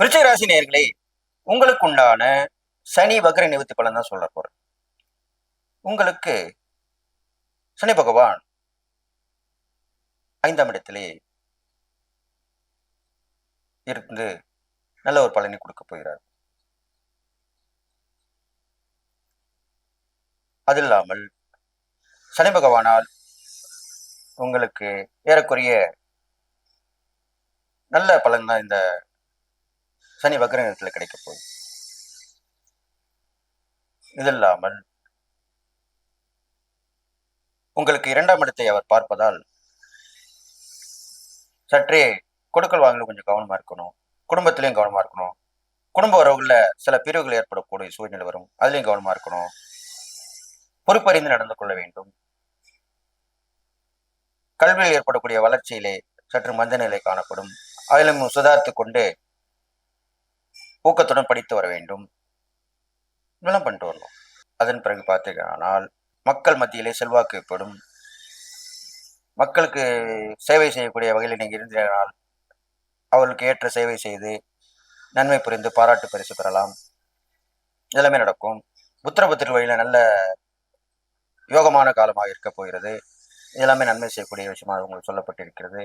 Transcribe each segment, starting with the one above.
விருச்சிக ராசி நேர்களே உங்களுக்கு உண்டான சனி வக்ர நிவர்த்தி பலன் தான் சொல்ல போறேன். உங்களுக்கு சனி பகவான் ஐந்தாம் இடத்திலே இருந்து நல்ல ஒரு பலனை கொடுக்க போகிறார். அது இல்லாமல் சனி பகவானால் உங்களுக்கு ஏறக்குறைய நல்ல பலன் தான் இந்த சனி வக்ர நேரத்தில் கிடைக்க போகுது. இது இல்லாமல் உங்களுக்கு இரண்டாம் இடத்தை அவர் பார்ப்பதால் சற்றே கொடுக்கல் வாங்கல கொஞ்சம் கவனமா இருக்கணும். குடும்பத்திலையும் கவனமா இருக்கணும். குடும்ப உறவுகளில் சில பிரிவுகள் ஏற்படக்கூடிய சூழ்நிலை வரும். அதுலயும் கவனமா இருக்கணும். பொறுப்பறிந்து நடந்து கொள்ள வேண்டும். கல்வியில் ஏற்படக்கூடிய வளர்ச்சியிலே சற்று மந்த நிலை காணப்படும். அதிலும் சுதாரித்து கொண்டு ஊக்கத்துடன் படித்து வர வேண்டும். இதெல்லாம் பண்ணிட்டு வரணும் அதன் பிறகு பார்த்தீங்கன்னால் மக்கள் மத்தியிலே செல்வாக்கு ஏற்படும். மக்களுக்கு சேவை செய்யக்கூடிய வகையில் நீங்கள் இருந்தீர்கள் அவர்களுக்கு ஏற்ற சேவை செய்து நன்மை புரிந்து பாராட்டு பரிசு பெறலாம். இதெல்லாமே நடக்கும். புத்திரபுத்திர வழியில் நல்ல யோகமான காலமாக இருக்க போகிறது. இதெல்லாமே நன்மை செய்யக்கூடிய விஷயமாக உங்களுக்கு சொல்லப்பட்டிருக்கிறது.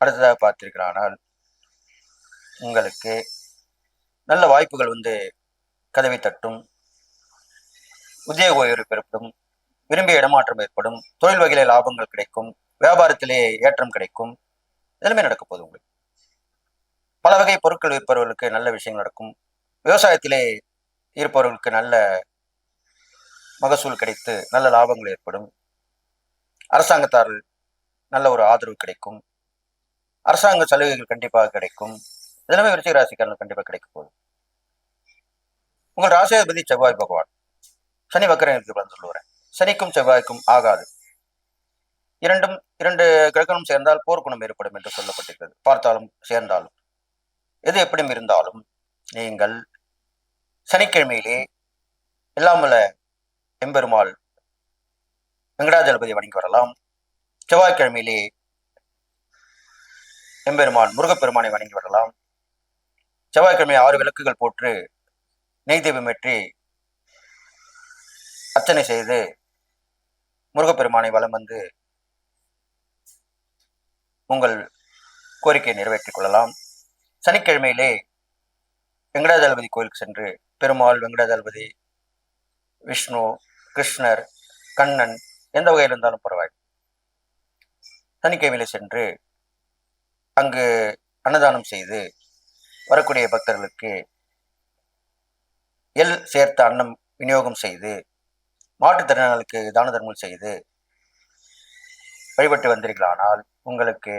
அடுத்ததாக பார்த்திருக்கிறானால் உங்களுக்கு நல்ல வாய்ப்புகள் வந்து கதவை தட்டும் உத்தியோக உயர்வு பெறப்படும் விரும்பிய இடமாற்றம் ஏற்படும் தொழில் வகையில லாபங்கள் கிடைக்கும் வியாபாரத்திலே ஏற்றம் கிடைக்கும். எல்லாமே நடக்க போகுது உங்களுக்கு. பல வகை பொருட்கள் விற்பவர்களுக்கு நல்ல விஷயங்கள் நடக்கும். விவசாயத்திலே இருப்பவர்களுக்கு நல்ல மகசூல் கிடைத்து நல்ல லாபங்கள் ஏற்படும். அரசாங்கத்தார்கள் நல்ல ஒரு ஆதரவு கிடைக்கும். அரசாங்க சலுகைகள் கண்டிப்பாக கிடைக்கும். இதெல்லாமே விருச்சிக ராசிக்காரர்கள் கண்டிப்பாக கிடைக்க போகுது. உங்கள் ராசியாதிபதி செவ்வாய் பகவான். சனி வக்கரங்களுக்கு வந்து சொல்லுவேன் சனிக்கும் செவ்வாய்க்கும் ஆகாது. இரண்டும் இரண்டு கிரகணம் சேர்ந்தால் போர்க்குணம் ஏற்படும் என்று சொல்லப்பட்டிருக்கிறது. பார்த்தாலும் சேர்ந்தாலும். எது எப்படியும் இருந்தாலும் நீங்கள் சனிக்கிழமையிலே இல்லாமல எம்பெருமாள் வெங்கடாஜலபதி வணங்கி வரலாம். செவ்வாய்க்கிழமையிலே எம்பெருமான் முருகப்பெருமானை வணங்கி வரலாம். செவ்வாய்க்கிழமை ஆறு விளக்குகள் போட்டு நெய் தீபம் ஏற்றி அர்ச்சனை செய்து முருகப்பெருமானை வலம் வந்து உங்கள் கோரிக்கையை நிறைவேற்றிக் கொள்ளலாம். சனிக்கிழமையிலே வெங்கடாஜலபதி கோயிலுக்கு சென்று பெருமாள் வெங்கடாஜலபதி விஷ்ணு கிருஷ்ணர் கண்ணன் எந்த வகையில் இருந்தாலும் பரவாயில்லை. சனிக்கிழமையிலே சென்று அங்கு அன்னதானம் செய்து வரக்கூடிய பக்தர்களுக்கு எல் சேர்த்த அன்னம் விநியோகம் செய்து மாற்றுத்திறனாளிக்கு தான தர்மம் செய்து வழிபட்டு வந்தீர்களானால் உங்களுக்கு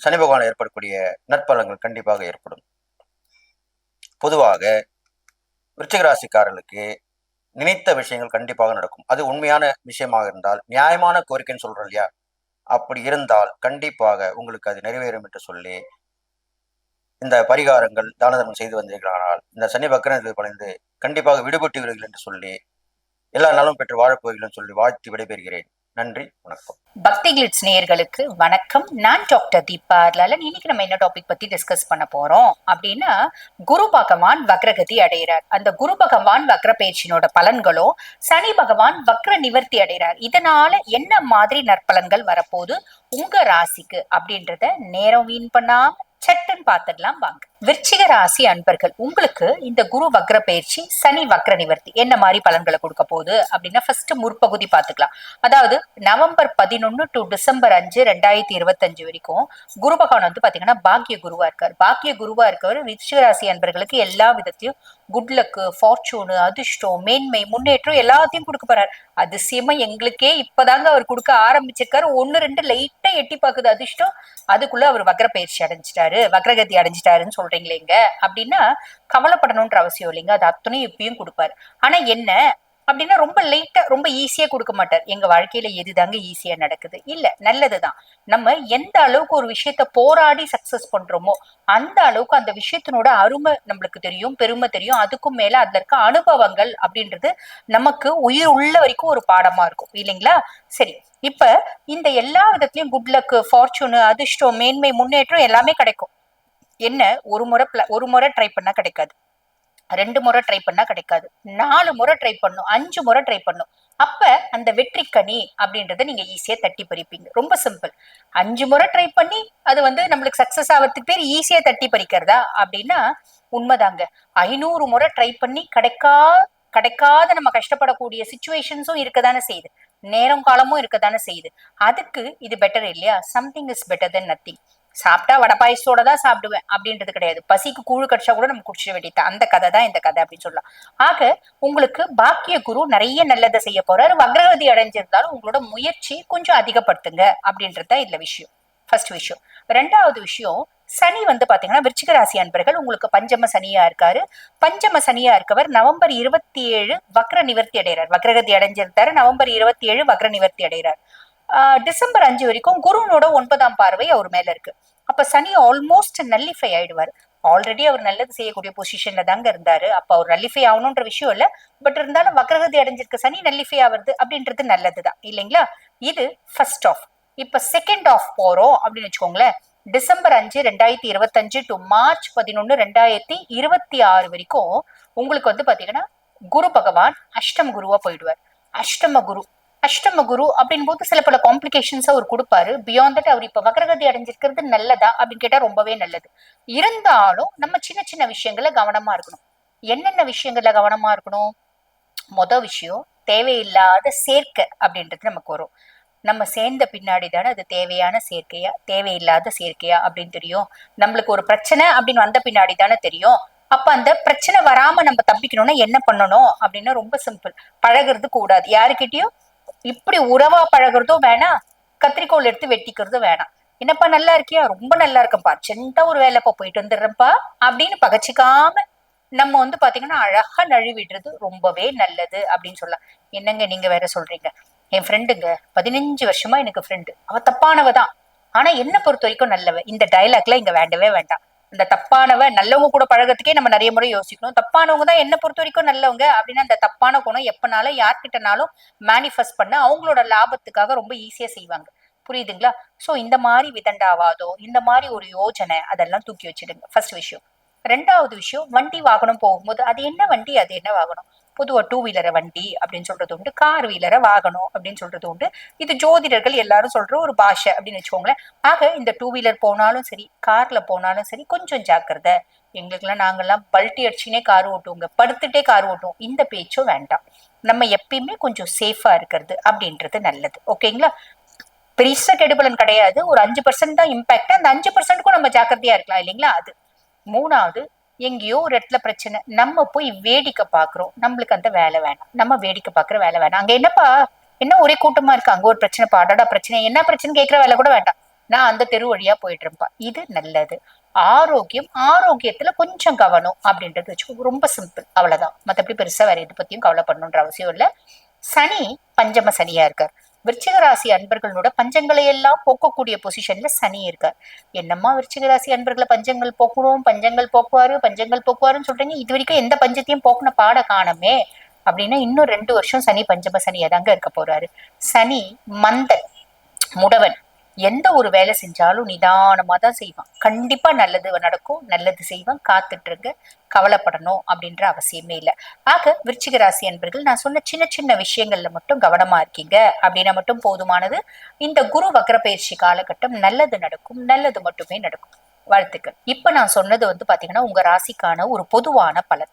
சனி பகவான் ஏற்படக்கூடிய நற்பலங்கள் கண்டிப்பாக ஏற்படும். பொதுவாக விருச்சிகராசிக்காரர்களுக்கு நினைத்த விஷயங்கள் கண்டிப்பாக நடக்கும். அது உண்மையான விஷயமாக இருந்தால் நியாயமான கோரிக்கைன்னு சொல்றோம் இல்லையா? அப்படி இருந்தால் கண்டிப்பாக உங்களுக்கு அது நிறைவேறும் என்று சொல்லி இந்த பரிகாரங்கள் தான தர்மம் செய்து வந்தீர்களானால் இந்த சனி பக்கரத்தில் பழைந்து கண்டிப்பாக விடுபட்டுவீர்கள் என்று சொல்லி எல்லா நலம் பெற்று வாழப்போகிறீர்கள் சொல்லி வாழ்த்து விடைபெறுகிறேன். நன்றி வணக்கம். பக்தி கிளிட்ஸ் நேயர்களுக்கு வணக்கம். நான் டாக்டர் தீபா லலன் இன்னைக்கு நம்ம என்ன டாபிக் பத்தி டிஸ்கஸ் பண்ண போறோம்? அப்படின்னா குரு பகவான் வக்ரகதி அடைகிறார். அந்த குரு பகவான் வக்ர பயிற்சியினோட பலன்களோ சனி பகவான் வக்ர நிவர்த்தி அடைகிறார். இதனால என்ன மாதிரி நற்பலன்கள் வரப்போகுது? உங்க ராசிக்கு அப்படின்றத நேரம் வீண் பண்ணாம சட்டுன்னு பார்த்துடலாம் வாங்க. விருச்சிக ராசி அன்பர்கள் உங்களுக்கு இந்த குரு வக்ர பயிற்சி சனி வக்ர நிவர்த்தி என்ன மாதிரி பலன்களை கொடுக்க போகுது அப்படின்னா ஃபர்ஸ்ட் முற்பகுதி பார்த்துக்கலாம். அதாவது நவம்பர் பதினொன்னு டு டிசம்பர் அஞ்சு ரெண்டாயிரத்தி இருபத்தஞ்சு வரைக்கும் குரு பகவான் வந்து பாத்தீங்கன்னா பாக்கிய குருவா இருக்கார். பாக்கிய குருவா இருக்கவர் விருச்சிக ராசி அன்பர்களுக்கு எல்லா விதத்தையும் குட்லக்கு ஃபார்ச்சூனு அதிர்ஷ்டம் மேன்மை முன்னேற்றம் எல்லாத்தையும் கொடுக்க போறாரு. அதிசயமா எங்களுக்கே இப்பதாங்க அவர் கொடுக்க ஆரம்பிச்சிருக்காரு. ஒன்னு ரெண்டு லைட்டா எட்டி பாக்குது அதிர்ஷ்டம். அதுக்குள்ள அவர் வக்ர பயிற்சி அடைஞ்சிட்டாரு வக்ரகதி அடைஞ்சிட்டாருன்னு சொல்றீங்களேங்க அப்படின்னா கவலைப்படணும்ன்ற அவசியம் இல்லைங்க. அது அத்தனையும் இப்பயும் கொடுப்பாரு. ஆனா என்ன? அப்படின்னா ரொம்ப லைட்டா ரொம்ப ஈஸியா கொடுக்க மாட்டார். எங்க வாழ்க்கையில எதுதாங்க ஈஸியா நடக்குது? இல்ல நல்லதுதான். நம்ம எந்த அளவுக்கு ஒரு விஷயத்த போராடி சக்சஸ் பண்றோமோ அந்த அளவுக்கு அந்த விஷயத்தினோட அருமை நம்மளுக்கு தெரியும் பெருமை தெரியும். அதுக்கும் மேல அதுல இருக்க அனுபவங்கள் அப்படின்றது நமக்கு உயிர் உள்ள வரைக்கும் ஒரு பாடமா இருக்கும். இல்லைங்களா? சரி இப்ப இந்த எல்லா விதத்திலயும் குட் லக் ஃபார்ச்சூனு அதிர்ஷ்டம் மேன்மை முன்னேற்றம் எல்லாமே கிடைக்கும். என்ன? ஒரு முறை ஒரு முறை ட்ரை பண்ணா கிடைக்காது. ரெண்டு முறை ட்ரை பண்ணா கிடைக்காது. நாலு முறை ட்ரை பண்ணும். அஞ்சு முறை ட்ரை பண்ணும். அப்ப அந்த வெற்றி கனி அப்படின்றத நீங்க ஈஸியா தட்டி பறிப்பீங்க. ரொம்ப சிம்பிள் அஞ்சு முறை ட்ரை பண்ணி அது வந்து நம்மளுக்கு சக்ஸஸ் ஆகிறதுக்கு பேர் ஈஸியா தட்டி பறிக்கிறதா? அப்படின்னா உண்மைதாங்க. ஐநூறு முறை ட்ரை பண்ணி கிடைக்கா கிடைக்காத நம்ம கஷ்டப்படக்கூடிய சுச்சுவேஷன்ஸும் இருக்கதானே செய்யுது. நேரம் காலமும் இருக்கதானே செய்யுது. அதுக்கு இது பெட்டர் இல்லையா? Something is better than nothing சாப்பிட்டா வடை பாயசத்தோட தான் சாப்பிடுவேன் அப்படின்றது கிடையாது. பசிக்கு கூழு கடிச்சா கூட நம்ம குடிச்சிட வேண்டியது அந்த கதை தான் இந்த கதை அப்படின்னு சொல்லலாம். ஆக உங்களுக்கு பாக்கிய குரு நிறைய நல்லதை செய்ய போறாரு. வக்ரகதி அடைஞ்சிருந்தாலும் உங்களோட முயற்சி கொஞ்சம் அதிகப்படுத்துங்க அப்படின்றது தான் இதுல விஷயம். ஃபர்ஸ்ட் விஷயம். ரெண்டாவது விஷயம் சனி வந்து பாத்தீங்கன்னா விருச்சிக ராசி அன்பர்கள் உங்களுக்கு பஞ்சம சனியா இருக்காரு. பஞ்சம சனியா இருக்கவர் நவம்பர் இருபத்தி ஏழு வக்ர நிவர்த்தி அடைகிறார். வக்ரகதி அடைஞ்சிருந்தாரு நவம்பர் இருபத்தி ஏழு வக்ர நிவர்த்தி அடைகிறார். டிசம்பர் அஞ்சு வரைக்கும் குருனோட ஒன்பதாம் பார்வை அவர் மேல இருக்கு. அப்ப சனி ஆல்மோஸ்ட் நல்லிஃபை ஆயிடுவார். ஆல்ரெடி அவர் நல்லது செய்யக்கூடிய பொசிஷன்ல தாங்க இருந்தாரு. அப்ப அவர் நல்லிஃபை ஆகணுன்ற விஷயம் இல்ல. பட் இருந்தாலும் வக்ரகதி அடைஞ்சிருக்க சனி நல்லிஃபை ஆவறது அப்படின்றது நல்லதுதான். இல்லைங்களா? இது ஃபர்ஸ்ட் ஆஃப் இப்ப செகண்ட் ஆஃப் போறோம் அப்படின்னு வச்சுக்கோங்களேன். டிசம்பர் அஞ்சு ரெண்டாயிரத்தி இருபத்தஞ்சு டு மார்ச் பதினொன்னு ரெண்டாயிரத்தி இருபத்தி ஆறு வரைக்கும் உங்களுக்கு வந்து பாத்தீங்கன்னா குரு பகவான் அஷ்டம குருவா போயிடுவார். அஷ்டம குரு. அஷ்டம குரு அப்படின் போது சில பல காம்ப்ளிகேஷன்ஸ் அவர் கொடுப்பாரு. பியாண்ட் தட் அவர் இப்ப வக்ரகதி அடைஞ்சிருக்கிறது நல்லதா அப்படின்னு கேட்டா ரொம்பவே நல்லது. இருந்தாலும் நம்ம சின்ன சின்ன விஷயங்கள கவனமா இருக்கணும். என்னென்ன விஷயங்கள்ல கவனமா இருக்கணும்? மொத விஷயம் தேவையில்லாத சேர்க்கை அப்படின்றது நமக்கு வரும். நம்ம சேர்ந்த பின்னாடி தானே அது தேவையான சேர்க்கையா? தேவையில்லாத சேர்க்கையா அப்படின்னு தெரியும். நம்மளுக்கு ஒரு பிரச்சனை அப்படின்னு வந்த பின்னாடி தானே தெரியும். அப்ப அந்த பிரச்சனை வராம நம்ம தப்பிக்கணும்னா என்ன பண்ணணும் அப்படின்னா ரொம்ப சிம்பிள் பழகுறது கூடாது. யாருக்கிட்டயும் இப்படி உறவா பழகுறதும் வேணாம். கத்திரிக்கோல் எடுத்து வெட்டிக்கிறதும் வேணாம். என்னப்பா நல்லா இருக்கியா? ரொம்ப நல்லா இருக்கேன்ப்பா. சென்டா ஒரு வேலைப்பா போயிட்டு வந்துடுறேன்ப்பா. அப்படின்னு பகச்சிக்காம நம்ம வந்து பாத்தீங்கன்னா அழகா நழுவிடுறது ரொம்பவே நல்லது அப்படின்னு சொல்லலாம். என்னங்க நீங்க வேற சொல்றீங்க? என் ஃப்ரெண்டுங்க பதினஞ்சு வருஷமா எனக்கு ஃப்ரெண்டு அவ தப்பானவ தான் ஆனா என்ன பொறுத்த வரைக்கும் நல்லவ. இந்த டைலாக்ல இங்க வேண்டவே வேண்டாம். இந்த தப்பானவ நல்லவங்க கூட பழகிறதுக்கே நம்ம நிறைய முறை யோசிக்கணும். தப்பானவங்க தான் என்ன பொறுத்த வரைக்கும் நல்லவங்க அப்படின்னா அந்த தப்பான குணம் எப்பனாலும் யார்கிட்டனாலும் மேனிஃபெஸ்ட் பண்ண அவங்களோட லாபத்துக்காக ரொம்ப ஈஸியா செய்வாங்க. புரியுதுங்களா? சோ இந்த மாதிரி விதண்டாவாதோ இந்த மாதிரி ஒரு யோஜனை அதெல்லாம் தூக்கி வச்சிடுங்க. ஃபர்ஸ்ட் விஷயம். ரெண்டாவது விஷயம் வண்டி வாகனம் போகும்போது அது என்ன வண்டி அது என்ன வாகனம்? பொதுவாக டூ வீலரை வண்டி அப்படின்னு சொல்றது உண்டு கார் வீலரை வாகனம் அப்படின்னு சொல்றது உண்டு. இது ஜோதிடர்கள் எல்லாரும் சொல்ற ஒரு பாஷை அப்படின்னு வச்சுக்கோங்களேன். ஆக இந்த டூ வீலர் போனாலும் சரி கார்ல போனாலும் சரி கொஞ்சம் ஜாக்கிரதை. எங்களுக்கெல்லாம் நாங்கள்லாம் பல்ட்டி அடிச்சுனே கார் ஓட்டுவோங்க. படுத்துட்டே கார் ஓட்டுவோம். இந்த பேச்சும் வேண்டாம். நம்ம எப்பயுமே கொஞ்சம் சேஃபா இருக்கிறது அப்படின்றது நல்லது. ஓகேங்களா பெருசா கெடுபலன் கிடையாது. ஒரு அஞ்சு பர்சன்ட் தான் இம்பாக்ட் அந்த அஞ்சு பர்சன்ட்க்கும் நம்ம ஜாக்கிரதையா இருக்கலாம் இல்லைங்களா? அது. மூணாவது எங்கேயோ ஒரு இடத்துல பிரச்சனை. நம்ம போய் வேடிக்கை பாக்குறோம் நம்மளுக்கு அந்த வேலை வேணாம். நம்ம வேடிக்கை பாக்குற வேலை வேணாம். அங்க என்னப்பா? என்ன ஒரே கூட்டமா இருக்கு? அங்க ஒரு பிரச்சனை பாடடா பிரச்சனை. என்ன பிரச்சனை கேட்கிற வேலை கூட வேண்டாம். நான் அந்த தெரு வழியா போயிட்டு இருப்பேன். இது நல்லது. ஆரோக்கியம் ஆரோக்கியத்துல கொஞ்சம் கவனம் அப்படின்றது வச்சுக்கோ. ரொம்ப சிம்பிள் அவ்வளவுதான். மத்தபடி பெருசா வேற எது பத்தியும் பண்ணணுன்ற அவசியம் இல்ல. சனி பஞ்சம சனியா இருக்கார். விருச்சிகராசி அன்பர்களோட பஞ்சங்களை எல்லாம் போக்கக்கூடிய பொசிஷன்ல சனி இருக்கார். என்னம்மா விருச்சிகராசி அன்பர்களை பஞ்சங்கள் போக்குறோம் பஞ்சங்கள் போக்குவாரு பஞ்சங்கள் போக்குவாருன்னு சொல்றீங்க. இது வரைக்கும் எந்த பஞ்சத்தையும் போக்குன பாட காணமே அப்படின்னா இன்னும் ரெண்டு வருஷம் சனி பஞ்சம சனியா தாங்க இருக்க போறாரு. சனி மந்தன் முடவன். எந்த ஒரு வேலை செஞ்சாலும் நிதானமாக தான் செய்வான். கண்டிப்பாக நல்லது நடக்கும் நல்லது செய்வான் காத்துட்ருங்க கவலைப்படணும் அப்படின்ற அவசியமே இல்லை. ஆக விருச்சிக ராசி அன்பர்கள் நான் சொன்ன சின்ன சின்ன விஷயங்கள்ல மட்டும் கவனமா இருக்கீங்க. அப்படின்னா மட்டும் போதுமானது. இந்த குரு வக்ர பயிற்சி காலகட்டம் நல்லது நடக்கும் நல்லது மட்டுமே நடக்கும். வாழ்த்துக்கள். இப்ப நான் சொன்னது வந்து பாத்தீங்கன்னா உங்க ராசிக்கான ஒரு பொதுவான பலன்.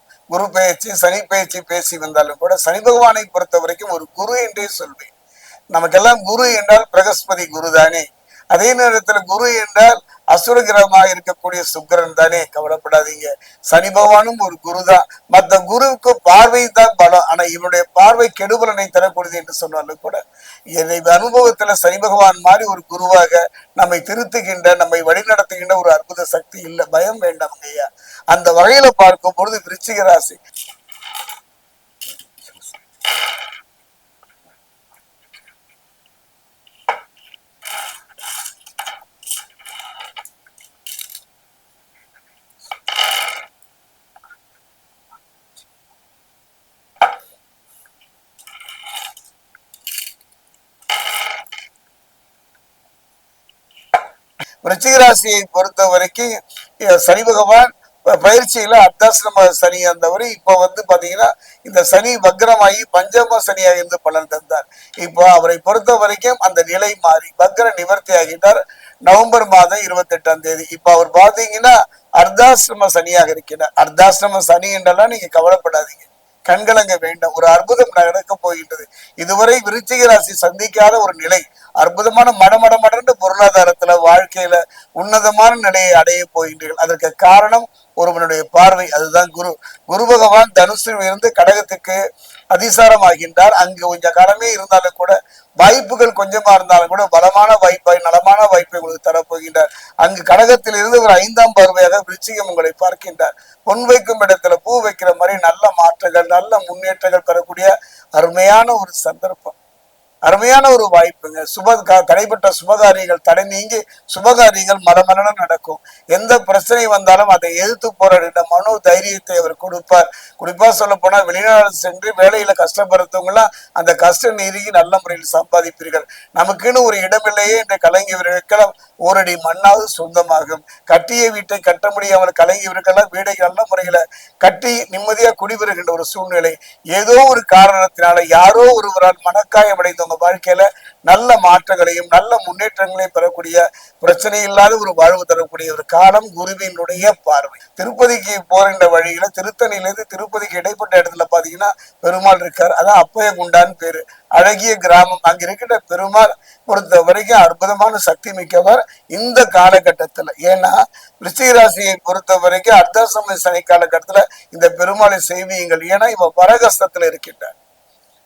குரு பேச்சு சனி பேச்சு பேசி வந்தாலும் கூட சனி பகவானை பொறுத்த வரைக்கும் ஒரு குரு என்றே சொல்வேன். நமக்கெல்லாம் குரு என்றால் பிரகஸ்பதி குரு தானே அதே நேரத்துல குரு என்றால் அசுரகிரகமாக இருக்கக்கூடிய சுக்கரன் தானே கவலைப்படாதீங்க. சனி பகவானும் ஒரு குரு தான் மத்த குருவுக்கு பார்வை தான் பலம். ஆனா இவனுடைய பார்வை கெடுபலனை தரக்கூடியது என்று சொன்னாலும் கூட என்னை அனுபவத்துல சனி பகவான் மாதிரி ஒரு குருவாக நம்மை திருத்துகின்ற நம்மை வழிநடத்துகின்ற ஒரு அற்புத சக்தி இல்லை பயம் வேண்டாம் ஐயா. அந்த வகையில பார்க்கும் பொழுது விருச்சிக ராசி. விருச்சிக ராசியை பொறுத்த வரைக்கும் சனி பகவான் பயிற்சியில அர்த்தாசிரம சனி இருந்தவர் இப்ப வந்து பாத்தீங்கன்னா இந்த சனி வக்ரமாகி பஞ்சம சனியாக இருந்து பலன் தந்தார். இப்போ அவரை பொறுத்த வரைக்கும் அந்த நிலை மாறி வக்ர நிவர்த்தி ஆகிட்டார். நவம்பர் மாதம் இருபத்தி எட்டாம் தேதி. இப்ப அவர் பாத்தீங்கன்னா அர்த்தாசிரம சனியாக இருக்கிறார். அர்த்தாசிரம சனி என்றெல்லாம் நீங்க கவலைப்படாதீங்க. கண்கலங்க வேண்டாம். ஒரு அற்புதம் நடக்க போகின்றது. இதுவரை விருச்சிக ராசி சந்திக்காத ஒரு நிலை. அற்புதமான மடமட மடன்னு பொருளாதாரத்துல வாழ்க்கையில உன்னதமான நிலையை அடைய போகின்றீர்கள். அதற்கு காரணம் ஒருவனுடைய பார்வை அதுதான் குரு. குரு பகவான் தனுசில் இருந்து கடகத்துக்கு அதிசாரம் ஆகின்றார் அங்கு கொஞ்சம் காலமே இருந்தாலும் கூட வாய்ப்புகள் கொஞ்சமா இருந்தாலும் கூட பலமான வாய்ப்பை நலமான வாய்ப்பை உங்களுக்கு தரப்போகின்றார். அங்கு கடகத்தில் இருந்து ஒரு ஐந்தாம் பார்வையாக விருச்சிகம் உங்களை பார்க்கின்றார். பொன் வைக்கும் இடத்துல பூ வைக்கிற மாதிரி நல்ல மாற்றங்கள் நல்ல முன்னேற்றங்கள் பெறக்கூடிய அருமையான ஒரு சந்தர்ப்பம். அருமையான ஒரு வாய்ப்புங்க. சுப தடைப்பட்ட சுபகாரியங்கள் தடை நீங்கி சுபகாரியங்கள் மலமலன நடக்கும். எந்த பிரச்சனை வந்தாலும் அதை எதிர்த்து போராடுகிற மனோ தைரியத்தை அவர் கொடுப்பார். குறிப்பா சொல்ல போனா வெளிநாடு சென்று வேலையில கஷ்டப்படுறவங்களாம் அந்த கஷ்ட நீரிக்கு நல்ல முறையில் சம்பாதிப்பீர்கள். நமக்குன்னு ஒரு இடமில்லையே என்று கலங்கியவர்களுக்கெல்லாம் ஓரடி மண்ணாவது சொந்தமாகும். கட்டிய வீட்டை கட்ட முடியாமல் கலங்கியவருக்கெல்லாம் வீடை நல்ல முறையில கட்டி நிம்மதியா குடிபெறுகின்ற ஒரு சூழ்நிலை. ஏதோ ஒரு காரணத்தினால யாரோ ஒருவரால் மனக்காயம் அவங்க வாழ்க்கையில நல்ல மாற்றங்களையும் நல்ல முன்னேற்றங்களையும் பெறக்கூடிய பிரச்சனை இல்லாத ஒரு வாழ்வு தரக்கூடிய ஒரு காலம் குருவினுடைய பார்வை. திருப்பதிக்கு போகின்ற வழியில திருத்தணியிலிருந்து திருப்பதிக்கு இடைப்பட்ட இடத்துல பாத்தீங்கன்னா பெருமாள் இருக்கார். அதான் அப்பய குண்டான்னு பேரு. அழகிய கிராமம். அங்க இருக்கின்ற பெருமாள் பொறுத்த வரைக்கும் அற்புதமான சக்தி மிக்கவர் இந்த காலகட்டத்துல. ஏன்னா ரிஷிகராசியை பொறுத்த வரைக்கும் அர்த்தாசமய சனி காலகட்டத்துல இந்த பெருமாளை செய்வீங்கள் ஏன்னா இவ வரகஸ்தத்துல இருக்கின்றார்.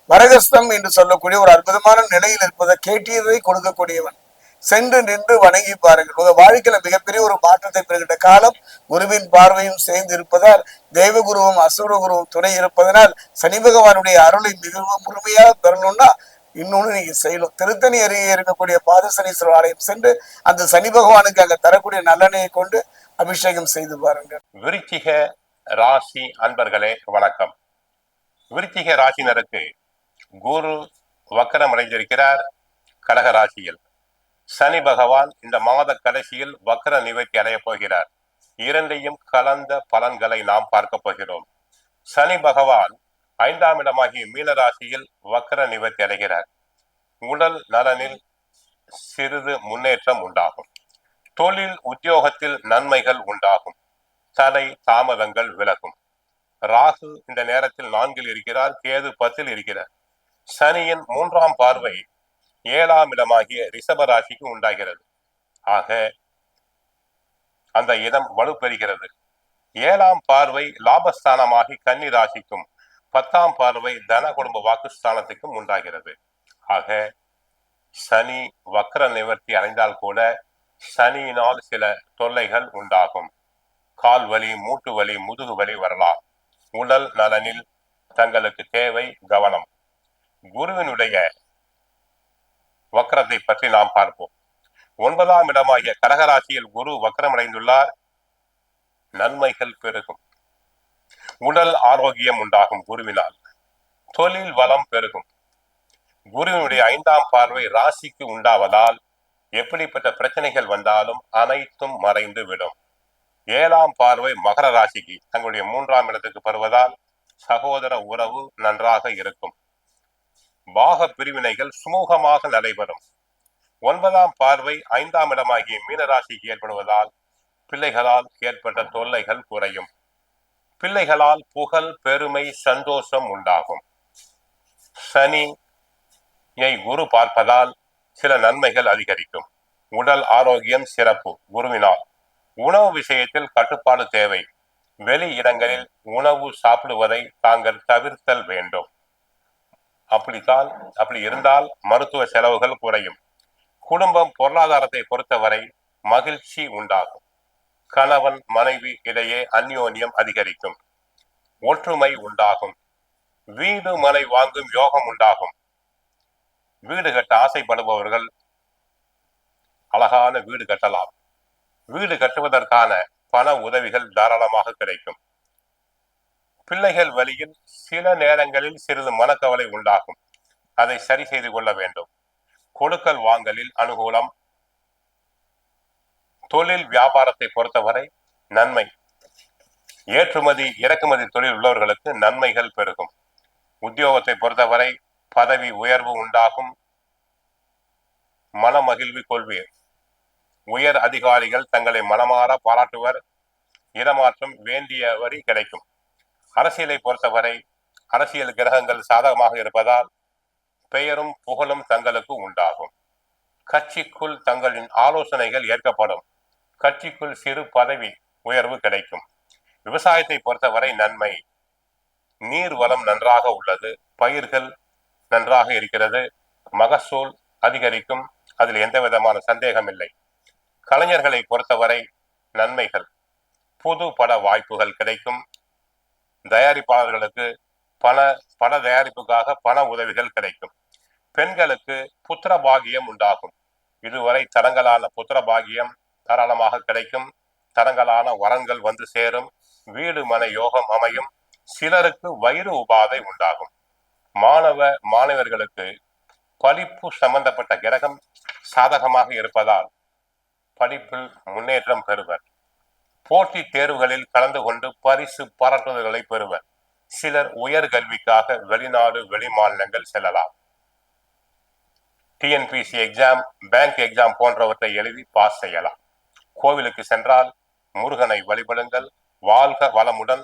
வரகஸ்தம் என்று சொல்லக்கூடிய ஒரு அற்புதமான நிலையில் இருப்பதை கேட்டியதை கொடுக்கக்கூடியவன். சென்று நின்று வணங்கி பாருங்கள். உங்க வாழ்க்கையில மிகப்பெரிய ஒரு மாற்றத்தை பெறுகின்ற காலம் குருவின் பார்வையும் சேர்ந்து இருப்பதால் தேவகுருவும் அசுர குருவும் துணை இருப்பதனால் சனி பகவானுடைய அருளை மிகவும் முழுமையாக பெறணும்னா இன்னொன்னு நீங்க செய்யணும். திருத்தணி அருகே இருக்கக்கூடிய பாதசனீஸ்வரர் ஆலயம் சென்று அந்த சனி பகவானுக்கு அங்க தரக்கூடிய நல்லெண்ணையை கொண்டு அபிஷேகம் செய்து பாருங்கள். விருச்சிக ராசி அன்பர்களே வணக்கம். விருச்சிக ராசினருக்கு குரு வக்கரமடைந்திருக்கிறார் அடைந்திருக்கிறார் கடக ராசியில். சனி பகவான் இந்த மாத கடைசியில் வக்கர நிவர்த்தி அடையப் போகிறார். இரண்டையும் கலந்த பலன்களை நாம் பார்க்க போகிறோம். சனி பகவான் ஐந்தாம் இடமாகிய மீன ராசியில் வக்கர நிவர்த்தி அடைகிறார். உடல் நலனில் சிறிது முன்னேற்றம் உண்டாகும். தொழில் உத்தியோகத்தில் நன்மைகள் உண்டாகும். தடை தாமதங்கள் விலகும். ராகு இந்த நேரத்தில் நான்கில் இருக்கிறார் கேது பத்தில் இருக்கிறார். சனியின் மூன்றாம் பார்வை ஏழாம் இடமாகிய ரிஷப ராசிக்கு உண்டாகிறது. ஆக அந்த இடம் வலுப்பெறுகிறது. ஏழாம் பார்வை லாபஸ்தானமாகி கன்னி ராசிக்கும் பத்தாம் பார்வை தன குடும்ப வாக்குஸ்தானத்துக்கும் உண்டாகிறது. ஆக சனி வக்ர நிவர்த்தி அடைந்தால் கூட சனியினால் சில தொல்லைகள் உண்டாகும். கால் வலி மூட்டு வலி முதுகு வலி வரலாம். உடல் நலனில் தங்களுக்கு தேவை கவனம். குருவினுடைய வக்கரத்தை பற்றி நாம் பார்ப்போம். ஒன்பதாம் இடமாகிய கடகராசியில் குரு வக்கரமடைந்துள்ளார். நன்மைகள் பெருகும். உடல் ஆரோக்கியம் உண்டாகும் குருவினால். தொழில் வளம் பெருகும். குருவினுடைய ஐந்தாம் பார்வை ராசிக்கு உண்டாவதால் எப்படிப்பட்ட பிரச்சனைகள் வந்தாலும் அனைத்தும் மறைந்து விடும் ஏழாம் பார்வை மகர ராசிக்கு தங்களுடைய மூன்றாம் இடத்துக்கு வருவதால் சகோதர உறவு நன்றாக இருக்கும். பாக பிரிவினைகள் சுமூகமாக நடைபெறும். ஒன்பதாம் பார்வை ஐந்தாம் இடமாகிய மீனராசிக்கு ஏற்படுவதால் பிள்ளைகளால் ஏற்பட்ட தொல்லைகள் குறையும். பிள்ளைகளால் புகழ் பெருமை சந்தோஷம் உண்டாகும். சனி குரு பார்ப்பதால் சில நன்மைகள் அதிகரிக்கும். உடல் ஆரோக்கியம் சிறப்பு குருவினால். உணவு விஷயத்தில் கட்டுப்பாடு தேவை. வெளி இடங்களில் உணவு சாப்பிடுவதை தாங்கள் தவிர்த்தல் வேண்டும். அப்படித்தான் அப்படி இருந்தால் மருத்துவ செலவுகள் குறையும். குடும்பம் பொருளாதாரத்தை பொறுத்தவரை மகிழ்ச்சி உண்டாகும். கணவன் மனைவி இடையே அந்யோன்யம் அதிகரிக்கும். ஒற்றுமை உண்டாகும். வீடு மனை வாங்கும் யோகம் உண்டாகும். வீடு கட்ட ஆசைப்படுபவர்கள் அழகான வீடு கட்டலாம். வீடு கட்டுவதற்கான பண உதவிகள் தாராளமாக கிடைக்கும். பிள்ளைகள் வழியில் சில நேரங்களில் சிறிது மனக்கவலை உண்டாகும். அதை சரி செய்து கொள்ள வேண்டும். கொடுக்கல் வாங்கலில் அனுகூலம். தொழில் வியாபாரத்தை பொறுத்தவரை நன்மை. ஏற்றுமதி இறக்குமதி தொழில் உள்ளவர்களுக்கு நன்மைகள் பெருகும். உத்தியோகத்தை பொறுத்தவரை பதவி உயர்வு உண்டாகும். மனமகிழ்வு கொள்வீர். உயர் அதிகாரிகள் தங்களை மனமாற பாராட்டுவர். இடமாற்றம் வேண்டிய வரி கிடைக்கும். அரசியலை பொறுத்தவரை அரசியல் கிரகங்கள் சாதகமாக இருப்பதால் பெயரும் புகழும் தங்களுக்கு உண்டாகும். கட்சிக்குள் தங்களின் ஆலோசனைகள் ஏற்கப்படும். கட்சிக்குள் சிறு பதவி உயர்வு கிடைக்கும். விவசாயத்தை பொறுத்தவரை நன்மை. நீர் வளம் நன்றாக உள்ளது. பயிர்கள் நன்றாக இருக்கிறது. மகசூல் அதிகரிக்கும். அதில் எந்த விதமான சந்தேகம் இல்லை. கலைஞர்களை பொறுத்தவரை நன்மைகள். புது பட வாய்ப்புகள் கிடைக்கும். தயாரிப்பாளர்களுக்கு பண பட தயாரிப்புக்காக பண உதவிகள் கிடைக்கும். பெண்களுக்கு புத்திர பாகியம் உண்டாகும். இதுவரை தரங்களான புத்திர பாகியம் தாராளமாக கிடைக்கும். தரங்களான வரன்கள் வந்து சேரும். வீடு மன யோகம் அமையும். சிலருக்கு வயிறு உபாதை உண்டாகும். மாணவ மாணவர்களுக்கு படிப்பு சம்பந்தப்பட்ட கிரகம் சாதகமாக இருப்பதால் படிப்பில் முன்னேற்றம் பெறுவர். போட்டித் தேர்வுகளில் கலந்து கொண்டு பரிசு பாராட்டுதல்களை பெறுவர். சிலர் உயர்கல்விக்காக வெளிநாடு வெளிமாநிலங்கள் செல்லலாம். டிஎன்பிசி எக்ஸாம் பேங்க் எக்ஸாம் போன்றவற்றை எழுதி பாஸ் செய்யலாம். கோவிலுக்கு சென்றால் முருகனை வழிபடுங்கள். வாழ்க வளமுடன்